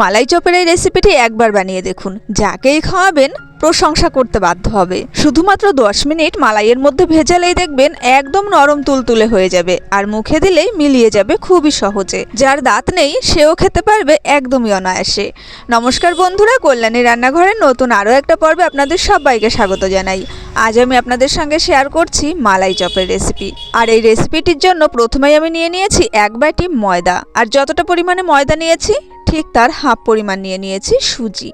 মালাই চপের এই রেসিপিটি একবার বানিয়ে দেখুন। যাকেই খাওয়াবেন প্রশংসা করতে বাধ্য হবে। শুধুমাত্র দশ মিনিট মালাইয়ের মধ্যে ভেজালেই দেখবেন একদম নরম তুলতুলে হয়ে যাবে আর মুখে দিলেই মিলিয়ে যাবে খুবই সহজে। যার দাঁত নেই, সেও খেতে পারবে একদমই অনায়াসে। নমস্কার বন্ধুরা, কল্যাণী রান্নাঘরের নতুন আরও একটা পর্বে আপনাদের সবাইকে স্বাগত জানাই। আজ আমি আপনাদের সঙ্গে শেয়ার করছি মালাই চপের রেসিপি। আর এই রেসিপিটির জন্য প্রথমেই আমি নিয়ে নিয়েছি এক বাটি ময়দা। আর যতটা পরিমাণে ময়দা নিয়েছি, ঠিক তার হাফ পরিমাণ নিয়ে নিয়েছি সুজি।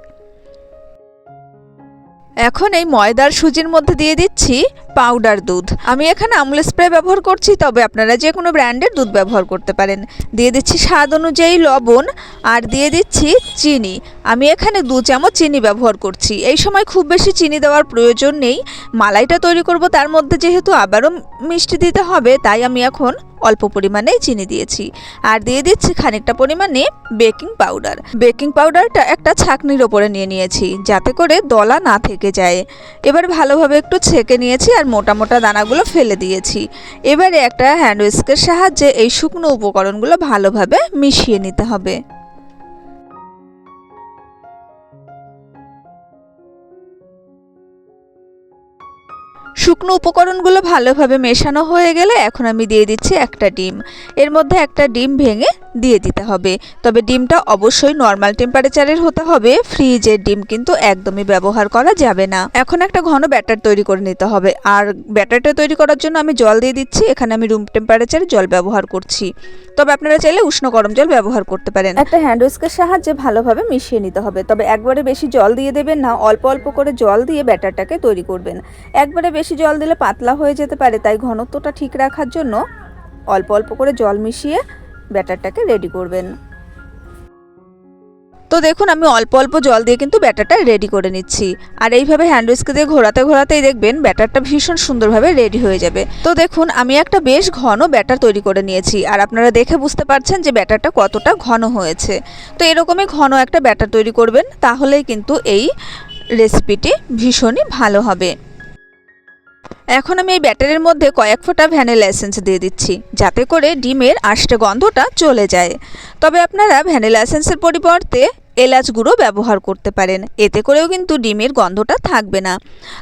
এখন এই ময়দার সুজির মধ্যে দিয়ে দিচ্ছি পাউডার দুধ। আমি এখানে আমুল স্প্রে ব্যবহার করছি, তবে আপনারা যে কোনো ব্র্যান্ডের দুধ ব্যবহার করতে পারেন। দিয়ে দিচ্ছি স্বাদ অনুযায়ী লবণ আর দিয়ে দিচ্ছি চিনি। আমি এখানে দু চামচ চিনি ব্যবহার করছি। এই সময় খুব বেশি চিনি দেওয়ার প্রয়োজন নেই। মালাইটা তৈরি করব, তার মধ্যে যেহেতু আবারও মিষ্টি দিতে হবে, তাই আমি এখন অল্প পরিমাণেই চিনি দিয়েছি। আর দিয়ে দিচ্ছি খানিকটা পরিমাণে বেকিং পাউডার বেকিং পাউডারটা একটা ছাকনির ওপরে নিয়ে নিয়েছি, যাতে করে দলা না থেকে যায়। এবার ভালোভাবে একটু ছেঁকে নিয়েছি আর মোটা মোটা দানাগুলো ফেলে দিয়েছি। এবারে একটা হ্যান্ড উইস্কের সাহায্যে এই শুকনো উপকরণগুলো ভালোভাবে মিশিয়ে নিতে হবে। শুকনো উপকরণগুলো ভালোভাবে মেশানো হয়ে গেলে এখন আমি দিয়ে দিচ্ছি একটা ডিম। এর মধ্যে একটা ডিম ভেঙে দিয়ে দিতে হবে। তবে ডিমটা অবশ্যই নর্মাল টেম্পারেচারের হতে হবে। ফ্রিজের ডিম কিন্তু একদমই ব্যবহার করা যাবে না। এখন একটা ঘন ব্যাটার তৈরি করে নিতে হবে। আর ব্যাটারটা তৈরি করার জন্য আমি জল দিয়ে দিচ্ছি। এখানে আমি রুম টেম্পারেচারে জল ব্যবহার করছি। তবে আপনারা চাইলে উষ্ণ গরম জল ব্যবহার করতে পারেন। একটা হ্যান্ড সাহায্যে ভালোভাবে মিশিয়ে নিতে হবে। তবে একবারে বেশি জল দিয়ে দেবেন না। অল্প অল্প করে জল দিয়ে ব্যাটারটাকে তৈরি করবেন। একবারে বেশি জল দিলে পাতলা হয়ে যেতে পারে। তাই ঘনত্বটা ঠিক রাখার জন্য অল্প অল্প করে জল মিশিয়ে ব্যাটারটাকে রেডি করবেন। তো দেখুন, আমি অল্প অল্প জল দিয়ে কিন্তু ব্যাটারটা রেডি করে নিচ্ছি। আর এইভাবে হ্যান্ড উইস্ক দিয়ে ঘোরাতে ঘোরাতেই দেখবেন ব্যাটারটা ভীষণ সুন্দরভাবে রেডি হয়ে যাবে। তো দেখুন, আমি একটা বেশ ঘন ব্যাটার তৈরি করে নিয়েছি। আর আপনারা দেখে বুঝতে পারছেন যে ব্যাটারটা কতটা ঘন হয়েছে। তো এরকমই ঘন একটা ব্যাটার তৈরি করবেন, তাহলেই কিন্তু এই রেসিপিটি ভীষণই ভালো হবে। এখন আমি এই ব্যাটারের মধ্যে কয়েক ফোঁটা ভ্যানিলা এসেন্স দিয়ে দিচ্ছি, যাতে করে ডিমের আষ্টে গন্ধটা চলে যায়। তবে আপনারা ভ্যানিলা এসেন্সের পরিবর্তে এলাচ গুঁড়ো ব্যবহার করতে পারেন, এতে করেও কিন্তু ডিমের গন্ধটা থাকবে না।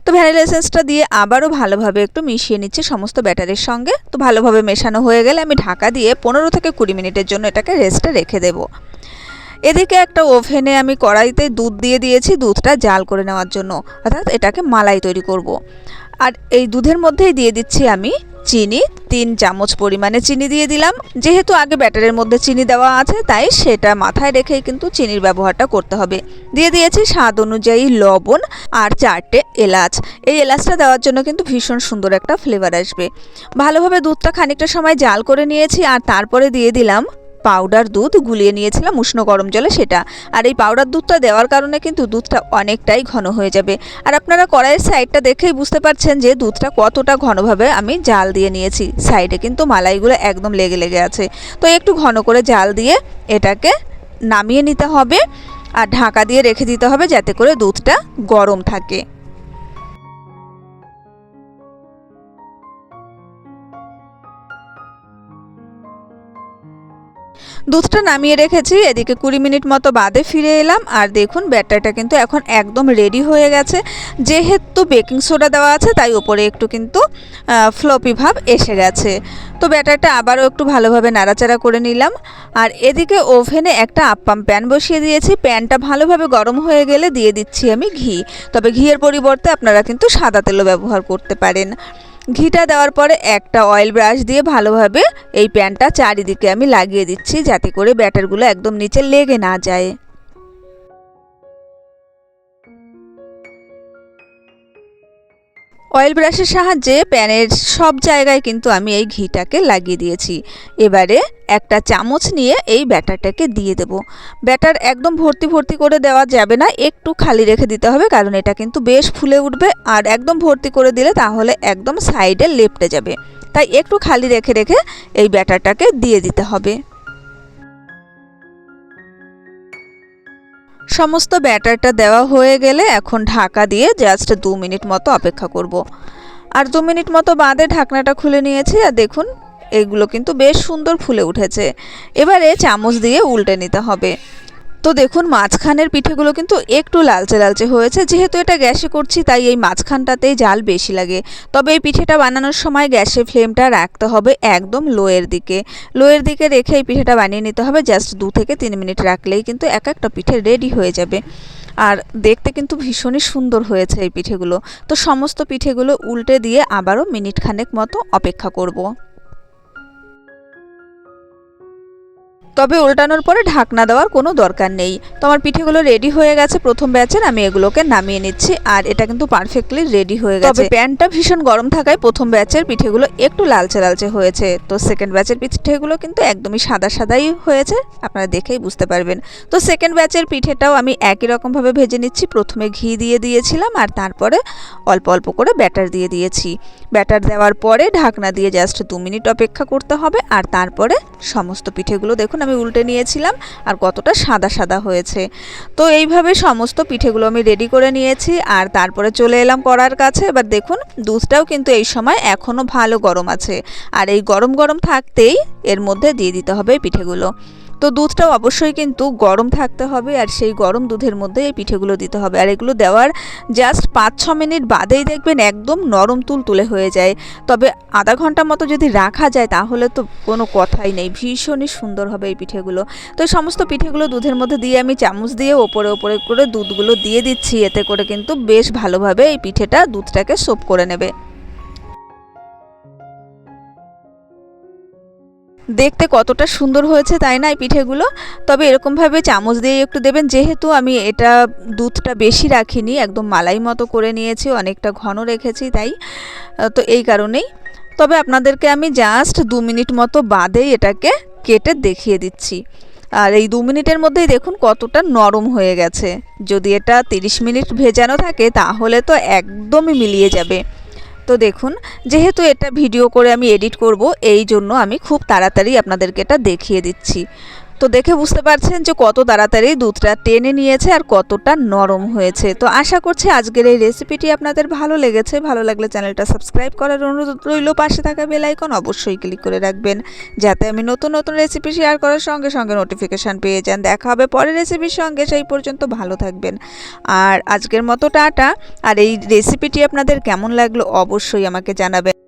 তো ভ্যানিলা এসেন্সটা দিয়ে আবারও ভালোভাবে একটু মিশিয়ে নিচ্ছে সমস্ত ব্যাটারের সঙ্গে। তো ভালোভাবে মেশানো হয়ে গেলে আমি ঢাকা দিয়ে পনেরো থেকে কুড়ি মিনিটের জন্য এটাকে রেস্টে রেখে দেবো। এদিকে একটা ওভেনে আমি কড়াইতে দুধ দিয়ে দিয়েছি, দুধটা জাল করে নেওয়ার জন্য, অর্থাৎ এটাকে মালাই তৈরি করব। আর এই দুধের মধ্যেই দিয়ে দিচ্ছি আমি চিনি। তিন চামচ পরিমাণে চিনি দিয়ে দিলাম। যেহেতু আগে ব্যাটারের মধ্যে চিনি দেওয়া আছে, তাই সেটা মাথায় রেখেই কিন্তু চিনির ব্যবহারটা করতে হবে। দিয়ে দিয়েছি স্বাদ অনুযায়ী লবণ আর চারটে এলাচ। এই এলাচটা দেওয়ার জন্য কিন্তু ভীষণ সুন্দর একটা ফ্লেভার আসবে। ভালোভাবে দুধটা খানিকটা সময় জাল করে নিয়েছি আর তারপরে দিয়ে দিলাম পাউডার দুধ গুলিয়ে নিয়েছিলাম উষ্ণ গরম জলে সেটা। আর এই পাউডার দুধটা দেওয়ার কারণে কিন্তু দুধটা অনেকটাই ঘন হয়ে যাবে। আর আপনারা কড়াইয়ের সাইডটা দেখেই বুঝতে পারছেন যে দুধটা কতটা ঘনভাবে আমি জাল দিয়ে নিয়েছি। সাইডে কিন্তু মালাইগুলো একদম লেগে লেগে আছে। তো একটু ঘন করে জাল দিয়ে এটাকে নামিয়ে নিতে হবে আর ঢাকা দিয়ে রেখে দিতে হবে যাতে করে দুধটা গরম থাকে। দুধটা নামিয়ে রেখেছি, এদিকে কুড়ি মিনিট মতো বাদে ফিরে এলাম, আর দেখুন ব্যাটারটা কিন্তু এখন একদম রেডি হয়ে গেছে। যেহেতু বেকিং সোডা দেওয়া আছে, তাই ওপরে একটু কিন্তু ফ্লপি ভাব এসে গেছে। তো ব্যাটারটা আবারও একটু ভালোভাবে নাড়াচাড়া করে নিলাম, আর এদিকে ওভেনে একটা আপ্পাম প্যান বসিয়ে দিয়েছি। প্যানটা ভালোভাবে গরম হয়ে গেলে দিয়ে দিচ্ছি আমি ঘি। তবে ঘিয়ের পরিবর্তে আপনারা কিন্তু সাদা তেলও ব্যবহার করতে পারেন। ঘিটা দেওয়ার পরে একটা অয়েল ব্রাশ দিয়ে ভালোভাবে এই প্যানটা চারিদিকে আমি লাগিয়ে দিচ্ছি যাতে করে ব্যাটারগুলো একদম নিচে লেগে না যায়। অয়েল ব্রাশের সাহায্যে প্যানের সব জায়গায় কিন্তু আমি এই ঘিটাকে লাগিয়ে দিয়েছি। এবারে একটা চামচ নিয়ে এই ব্যাটারটাকে দিয়ে দেব। ব্যাটার একদম ভর্তি ভর্তি করে দেওয়া যাবে না, একটু খালি রেখে দিতে হবে, কারণ এটা কিন্তু বেশ ফুলে উঠবে, আর একদম ভর্তি করে দিলে তাহলে একদম সাইডে লেপটে যাবে। তাই একটু খালি রেখে রেখে এই ব্যাটারটাকে দিয়ে দিতে হবে। সমস্ত ব্যাটারটা দেওয়া হয়ে গেলে এখন ঢাকা দিয়ে জাস্ট দু মিনিট মতো অপেক্ষা করব। আর দু মিনিট মতো বাদে ঢাকনাটা খুলে নিয়েছি, আর দেখুন এগুলো কিন্তু বেশ সুন্দর ফুলে উঠেছে। এবারে চামচ দিয়ে উল্টে নিতে হবে। তো দেখুন, মাঝখানের পিঠেগুলো কিন্তু একটু লালচে লালচে হয়েছে। যেহেতু এটা গ্যাসে করছি, তাই এই মাঝখানটাতেই জাল বেশি লাগে। তবে এই পিঠেটা বানানোর সময় গ্যাসের ফ্লেমটা রাখতে হবে একদম লোয়ের দিকে। লোয়ের দিকে রেখে এই পিঠেটা বানিয়ে নিতে হবে। জাস্ট দু থেকে তিন মিনিট রাখলেই কিন্তু এক একটা পিঠে রেডি হয়ে যাবে। আর দেখতে কিন্তু ভীষণই সুন্দর হয়েছে এই পিঠেগুলো। তো সমস্ত পিঠেগুলো উল্টে দিয়ে আবারও মিনিট খানেক মতো অপেক্ষা করব। তবে উল্টানোর পরে ঢাকনা দেওয়ার কোনো দরকার নেই। তো আমার পিঠেগুলো রেডি হয়ে গেছে, প্রথম ব্যাচের আমি এগুলোকে নামিয়ে নিচ্ছি। আর এটা কিন্তু পারফেক্টলি রেডি হয়ে গেছে। তবে প্যানটা ভীষণ গরম থাকায় প্রথম ব্যাচের পিঠেগুলো একটু লালচে লালচে হয়েছে। তো সেকেন্ড ব্যাচের পিঠেগুলো কিন্তু একদমই সাদা সাদাই হয়েছে, আপনারা দেখেই বুঝতে পারবেন। তো সেকেন্ড ব্যাচের পিঠেটাও আমি একই রকমভাবে ভেজে নিচ্ছি। প্রথমে ঘি দিয়ে দিয়েছিলাম আর তারপরে অল্প অল্প করে ব্যাটার দিয়ে দিয়েছি। ব্যাটার দেওয়ার পরে ঢাকনা দিয়ে জাস্ট দু মিনিট অপেক্ষা করতে হবে। আর তারপরে সমস্ত পিঠেগুলো দেখুন আমি উল্টে নিয়েছিলাম আর কতটা সাদা সাদা হয়েছে। তো এইভাবে সমস্ত পিঠেগুলো আমি রেডি করে নিয়েছি আর তারপরে চলে এলাম কড়ার কাছে। এবার দেখুন, দুধটাও কিন্তু এই সময় এখনও ভালো গরম আছে। আর এই গরম গরম থাকতেই এর মধ্যে দিয়ে দিতে হবে পিঠেগুলো। তো দুধটাও অবশ্যই কিন্তু গরম থাকতে হবে আর সেই গরম দুধের মধ্যে এই পিঠেগুলো দিতে হবে। আর এগুলো দেওয়ার জাস্ট পাঁচ ছ মিনিট বাদেই দেখবেন একদম নরম তুল তুলে হয়ে যায়। তবে আধা ঘণ্টা মতো যদি রাখা যায় তাহলে তো কোনো কথাই নেই, ভীষণই সুন্দর হবে এই পিঠেগুলো। তো সমস্ত পিঠেগুলো দুধের মধ্যে দিয়ে আমি চামচ দিয়ে ওপরে ওপরে করে দুধগুলো দিয়ে দিচ্ছি, এতে করে কিন্তু বেশ ভালোভাবে এই পিঠেটা দুধটাকে সোপ করে নেবে। দেখতে কতটা সুন্দর হয়েছে তাই না এই পিঠেগুলো? তবে এরকমভাবে চামচ দিয়ে একটু দেবেন। যেহেতু আমি এটা দুধটা বেশি রাখিনি, একদম মালাই মতো করে নিয়েছি, অনেকটা ঘন রেখেছি তাই তো এই কারণেই। তবে আপনাদেরকে আমি জাস্ট দু মিনিট মতো বাদেই এটাকে কেটে দেখিয়ে দিচ্ছি। আর এই দু মিনিটের মধ্যেই দেখুন কতটা নরম হয়ে গেছে। যদি এটা তিরিশ মিনিট ভেজানো থাকে, তাহলে তো একদমই মিলিয়ে যাবে। তো দেখুন, যেহেতু এটা ভিডিও করে আমি এডিট করব, এই জন্য আমি খুব তাড়াতাড়ি আপনাদেরকে এটা দেখিয়ে দিচ্ছি। তো দেখে বুঝতে পারছেন যে কত তাড়াতাড়ি দুধটা টেনে নিয়েছে আর কতটা নরম হয়েছে। তো আশা করছি আজকের এই রেসিপিটি আপনাদের ভালো লেগেছে। ভালো লাগলে চ্যানেলটা সাবস্ক্রাইব করার অনুরোধ রইল। পাশে থাকা বেল আইকন অবশ্যই ক্লিক করে রাখবেন, যাতে আমি নতুন নতুন রেসিপি শেয়ার করার সঙ্গে সঙ্গে নোটিফিকেশান পেয়ে যান। দেখা হবে পরের রেসিপির সঙ্গে। সেই পর্যন্ত ভালো থাকবেন। আর আজকের মতো টাটা। আর এই রেসিপিটি আপনাদের কেমন লাগল অবশ্যই আমাকে জানাবেন।